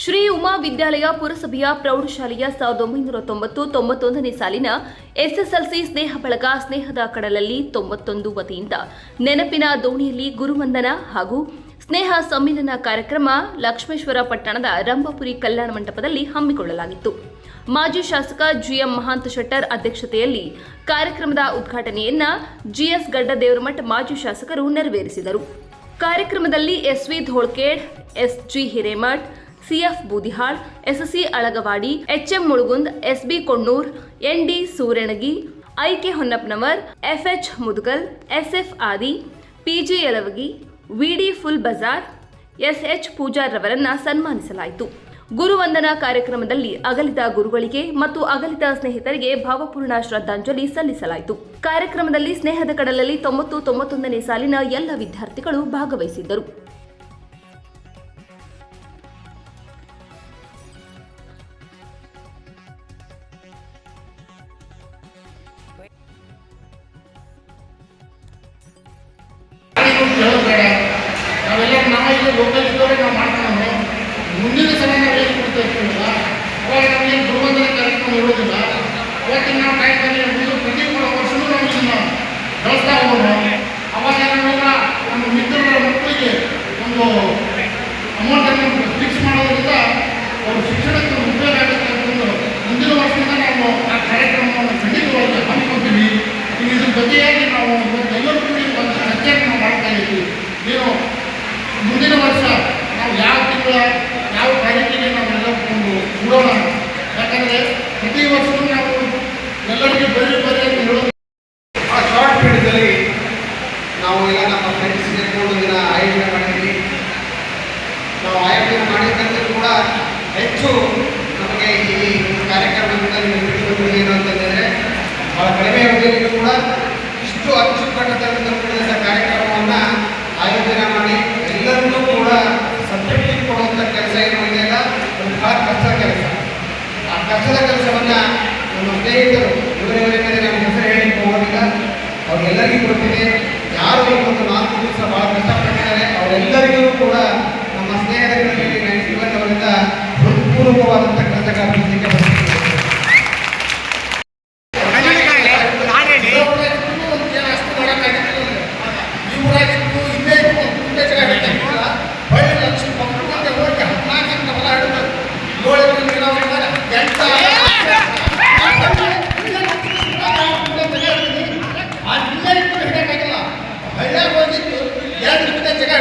ಶ್ರೀ ಉಮಾ ವಿದ್ಯಾಲಯ ಪುರಸಭೆಯ ಪ್ರೌಢಶಾಲೆಯ ಸಾವಿರದ ಒಂಬೈನೂರ ತೊಂಬತ್ತು, ತೊಂಬತ್ತೊಂದನೇ ಸಾಲಿನ ಎಸ್ಎಸ್ಎಲ್ಸಿ ಸ್ನೇಹ ಬಳಗ ಸ್ನೇಹದ ಕಡಲಲ್ಲಿ ತೊಂಬತ್ತೊಂದು ವತಿಯಿಂದ ನೆನಪಿನ ದೋಣಿಯಲ್ಲಿ ಗುರುವಂದನ ಹಾಗೂ ಸ್ನೇಹ ಸಮ್ಮಿಲನ ಕಾರ್ಯಕ್ರಮ ಲಕ್ಷ್ಮೇಶ್ವರ ಪಟ್ಟಣದ ರಂಭಪುರಿ ಕಲ್ಯಾಣ ಮಂಟಪದಲ್ಲಿ ಹಮ್ಮಿಕೊಳ್ಳಲಾಗಿತ್ತು. ಮಾಜಿ ಶಾಸಕ ಜಿಎಂ ಮಹಾಂತ ಶೆಟ್ಟರ್ ಅಧ್ಯಕ್ಷತೆಯಲ್ಲಿ ಕಾರ್ಯಕ್ರಮದ ಉದ್ಘಾಟನೆಯನ್ನ ಜಿಎಸ್ ಗಡ್ಡದೇವರಮಠ ಮಾಜಿ ಶಾಸಕರು ನೆರವೇರಿಸಿದರು. ಕಾರ್ಯಕ್ರಮದಲ್ಲಿ SV Dholkhed, SG Hiremath CF Boodihal, SSC Alagawadi, HM Mulugund, SB Konnur ND Suranagi, IK Honnappanavar, FH Mudugal, SF Adi PG Yalavagi VD Phul Bazar, SH Pujar ರವರನ್ನ ಸನ್ಮಾನಿಸಲಾಯಿತು. ಗುರುವಂದನಾ ಕಾರ್ಯಕ್ರಮದಲ್ಲಿ ಅಗಲಿದ ಗುರುಗಳಿಗೆ ಮತ್ತು ಅಗಲಿದ ಸ್ನೇಹಿತರಿಗೆ ಭಾವಪೂರ್ಣ ಶ್ರದ್ಧಾಂಜಲಿ ಸಲ್ಲಿಸಲಾಯಿತು. ಕಾರ್ಯಕ್ರಮದಲ್ಲಿ ಸ್ನೇಹದ ಕಡಲಲ್ಲಿ ತೊಂಬತ್ತು ತೊಂಬತ್ತೊಂದನೇ ಸಾಲಿನ ಎಲ್ಲ ವಿದ್ಯಾರ್ಥಿಗಳು ಭಾಗವಹಿಸಿದ್ದರು. ಕೇಳೋದು ನಾವೆಲ್ಲ ನಾವು ಇಲ್ಲಿ ಲೋಕಲ್ ಇದ್ದವರೇ ನಾವು ಮಾಡ್ಕೊಂಡು ಮುಂದಿನ ಸಲ ನಾವು ಏನು ಕೊಡ್ತಾ ಇರ್ತೀವಲ್ಲ ಅವಾಗ ನಮಗೆ ಗುರುವಂದನ ಕಾರ್ಯಕ್ರಮ ಇರೋದಿಲ್ಲ ಇವತ್ತಿನ ನಾವು ಟೈಮಲ್ಲಿ ಮುಂದೆ ಪ್ರತಿ ವರ್ಷವೂ ನಾವು ಇದನ್ನ ಬೆಳೆಸ್ತಾ ಹೋಗೋಣ ಅವಾಗ ನಾವೆಲ್ಲ ನಮ್ಮ ಮಿತ್ರರ ಮಕ್ಕಳಿಗೆ ಒಂದು ಅಮೌಂಟನ್ನು ಫಿಕ್ಸ್ ಮಾಡೋದ್ರಿಂದ ಅವ್ರ ಶಿಕ್ಷಣಕ್ಕೆ ಒಂದು ಉಪಯೋಗ ಆಗುತ್ತೆ ಅಂತಂದು ಮುಂದಿನ ವರ್ಷದಿಂದ ನಾವು ಆ ಕಾರ್ಯಕ್ರಮವನ್ನು ಖಂಡಿತವಾಗಿ ಹಮ್ಮಿಕೊಳ್ತೀವಿ ಈಗ ಇದ್ರ ಜೊತೆಯಾಗಿ ನಾವು ಎಲ್ಲರೂ ಕೂಡಿ ಒಂದು ಚರ್ಚೆಯನ್ನು ನಾವು ಮಾಡ್ತಾ ಇದ್ದೀವಿ ಏನು ಮುಂದಿನ ವರ್ಷ ನಾವು ಯಾವ ನಾವು ನಾವೆಲ್ಲ ಒಂದು ನೋಡೋಣ ಯಾಕಂದರೆ ಪ್ರತಿ ವರ್ಷವೂ ನಾವು ಎಲ್ಲರಿಗೂ ಬರೀ ಬರೀ ಅಂತ ಹೇಳೋದು. ಆ ಶಾರ್ಟ್ ಪೀರಿಯಡಲ್ಲಿ ನಾವು ಎಲ್ಲ ನಮ್ಮ ಫ್ರೆಂಡ್ಸ್ ಸೇರಿಕೊಂಡು ಇದನ್ನ ಆಯೋಜನೆ ಮಾಡಿದ್ವಿ. ನಾವು ಆಯೋಜನೆ ಮಾಡಿದ್ದಂತೆ ಕೂಡ ಹೆಚ್ಚು ನಮಗೆ ಈ ಕಾರ್ಯಕ್ರಮದಿಂದ ಏನು ಅಂತಂದರೆ, ಬಹಳ ಕಡಿಮೆ ಅವಧಿಯಲ್ಲಿ ಕೂಡ ಇಷ್ಟು ಅಚ್ಚುಕಟ್ಟದಿಂದ ಪಕ್ಷದ ಕೆಲಸವನ್ನ ನಮ್ಮ ಸ್ನೇಹಿತರು ಇವರವರ ಮೇಲೆ ನಮ್ಮ ಹೆಸರು ಹೇಳಿ ಹೋಗೋದಿಲ್ಲ. ಅವ್ರಿಗೆಲ್ಲರಿಗೂ ಕೊಟ್ಟಿದೆ ಯಾರು ಒಂದು ನಾಲ್ಕು ದಿವಸ ಬಹಳ ಕಷ್ಟಪಟ್ಟಿದ್ದಾರೆ. ಅವರೆಲ್ಲರಿಗೂ ಕೂಡ ನಮ್ಮ ಸ್ನೇಹಿತರ ಮೇಲೆ ಅವರಿಂದ ಹೃತ್ಪೂರ್ವಕವಾದಂಥ ಕೃತಕ ಆ ಜಿಲ್ಲೆ ಪ್ರಶ್ನೆ ಆಗಿಲ್ಲ ಮಹಿಳಾ ಬಂದಿದ್ದು ಎರಡು ಜನ ಜಗ